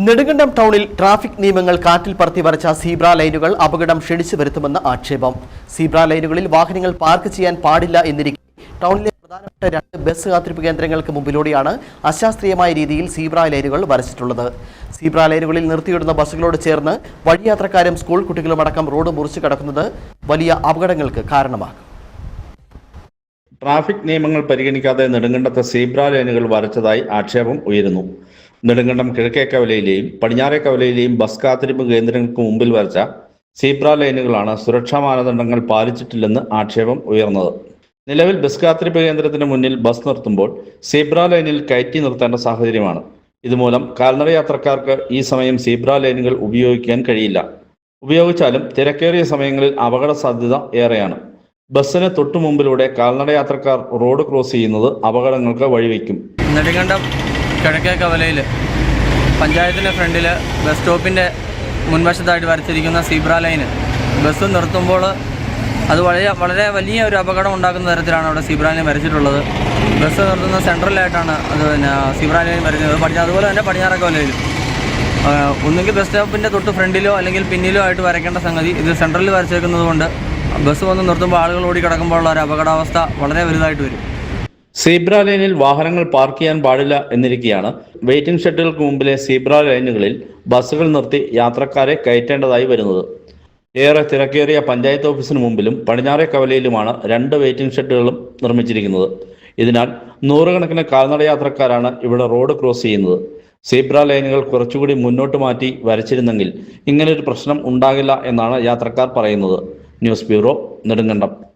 നെടുങ്കണ്ടം ടൗണിൽ ട്രാഫിക് നിയമങ്ങൾ കാറ്റിൽ പറത്തി വരച്ച സീബ്ര ലൈനുകൾ അപകടം ക്ഷണിച്ചു വരുത്തുമെന്ന് ആക്ഷേപം. സീബ്ര ലൈനുകളിൽ വാഹനങ്ങൾ പാർക്ക് ചെയ്യാൻ പാടില്ല എന്നിരിക്കെ ടൗണിലെ പ്രധാനപ്പെട്ട രണ്ട് ബസ് കാത്തിരിപ്പ് കേന്ദ്രങ്ങൾക്ക് മുമ്പിലൂടെയാണ് അശാസ്ത്രീയമായ രീതിയിൽ സീബ്ര ലൈനുകൾ വരച്ചിട്ടുള്ളത്. സീബ്ര ലൈനുകളിൽ നിർത്തിയിടുന്ന ബസ്സുകളോട് ചേർന്ന് വഴിയാത്രക്കാരും സ്കൂൾ കുട്ടികളുമടക്കം റോഡ് മുറിച്ചു കടക്കുന്നത് വലിയ അപകടങ്ങൾക്ക് കാരണമാകും. ട്രാഫിക് നിയമങ്ങൾ പരിഗണിക്കാതെ നെടുങ്കണ്ടത്തെ സീബ്ര ലൈനുകൾ വരച്ചതായി ആക്ഷേപം ഉയരുന്നു. നെടുങ്കണ്ടം കിഴക്കേ കവലയിലെയും പടിഞ്ഞാറേ കവലയിലെയും ബസ് കാത്തിരിപ്പ് കേന്ദ്രങ്ങൾക്ക് മുമ്പിൽ വരച്ച സീബ്ര ലൈനുകളാണ് സുരക്ഷാ മാനദണ്ഡങ്ങൾ പാലിച്ചിട്ടില്ലെന്ന് ആക്ഷേപം ഉയർന്നത്. നിലവിൽ ബസ് കാത്തിരിപ്പ് കേന്ദ്രത്തിന് മുന്നിൽ ബസ് നിർത്തുമ്പോൾ സീബ്ര ലൈനിൽ കയറ്റി നിർത്തേണ്ട സാഹചര്യമാണ്. ഇതുമൂലം കാൽനട യാത്രക്കാർക്ക് ഈ സമയം സീബ്ര ലൈനുകൾ ഉപയോഗിക്കാൻ കഴിയില്ല. ഉപയോഗിച്ചാലും തിരക്കേറിയ സമയങ്ങളിൽ അപകട സാധ്യത ഏറെയാണ്. ബസ്സിന് തൊട്ടു മുമ്പിലൂടെ കാൽനട യാത്രക്കാർ റോഡ് ക്രോസ് ചെയ്യുന്നത് അപകടങ്ങൾക്ക് വഴിവെക്കും. നെടുങ്കണ്ടം കിഴക്കേ കവലയിൽ പഞ്ചായത്തിന്റെ ഫ്രണ്ടിൽ ബസ് സ്റ്റോപ്പിന്റെ മുൻവശത്തായിട്ട് വരച്ചിരിക്കുന്ന സീബ്ര ലൈന്. ബസ് നിർത്തുമ്പോൾ അത് വളരെ വളരെ വലിയ ഒരു അപകടം ഉണ്ടാക്കുന്ന തരത്തിലാണ് അവിടെ സീബ്ര ലൈൻ വരച്ചിട്ടുള്ളത്. ബസ് നിർത്തുന്ന സെൻട്രലായിട്ടാണ് അത് പിന്നെ സീബ്ര ലൈൻ വരച്ചത് പടിഞ്ഞാറ് അതുപോലെ തന്നെ പടിഞ്ഞാറ കവലയിലും. ഒന്നുകിൽ ബസ് സ്റ്റോപ്പിന്റെ തൊട്ട് ഫ്രണ്ടിലോ അല്ലെങ്കിൽ പിന്നിലോ ആയിട്ട് വരയ്ക്കേണ്ട സംഗതി ഇത് സെൻട്രലിൽ വരച്ചേക്കുന്നത് കൊണ്ട് ബസ് വന്ന് നിർത്തുമ്പോൾ ആളുകൾ ഓടി കിടക്കുമ്പോഴുള്ള ഒരു അപകടാവസ്ഥ വളരെ വലുതായിട്ട് വരും. സീബ്ര ലൈനിൽ വാഹനങ്ങൾ പാർക്ക് ചെയ്യാൻ പാടില്ല എന്നിരിക്കെയാണ് വെയിറ്റിംഗ് ഷെഡുകൾക്ക് മുമ്പിലെ സീബ്ര ലൈനുകളിൽ ബസ്സുകൾ നിർത്തി യാത്രക്കാരെ കയറ്റേണ്ടതായി വരുന്നത്. ഏറെ തിരക്കേറിയ പഞ്ചായത്ത് ഓഫീസിന് മുമ്പിലും പടിഞ്ഞാറേ കവലയിലുമാണ് രണ്ട് വെയിറ്റിംഗ് ഷെഡുകളും നിർമ്മിച്ചിരിക്കുന്നത്. ഇതിനാൽ നൂറുകണക്കിന് കാൽനട യാത്രക്കാരാണ് ഇവിടെ റോഡ് ക്രോസ് ചെയ്യുന്നത്. സീബ്ര ലൈനുകൾ കുറച്ചുകൂടി മുന്നോട്ട് മാറ്റി വരച്ചിരുന്നെങ്കിൽ ഇങ്ങനൊരു പ്രശ്നം ഉണ്ടാകില്ല എന്നാണ് യാത്രക്കാർ പറയുന്നത്. News bureau Nedumkandam.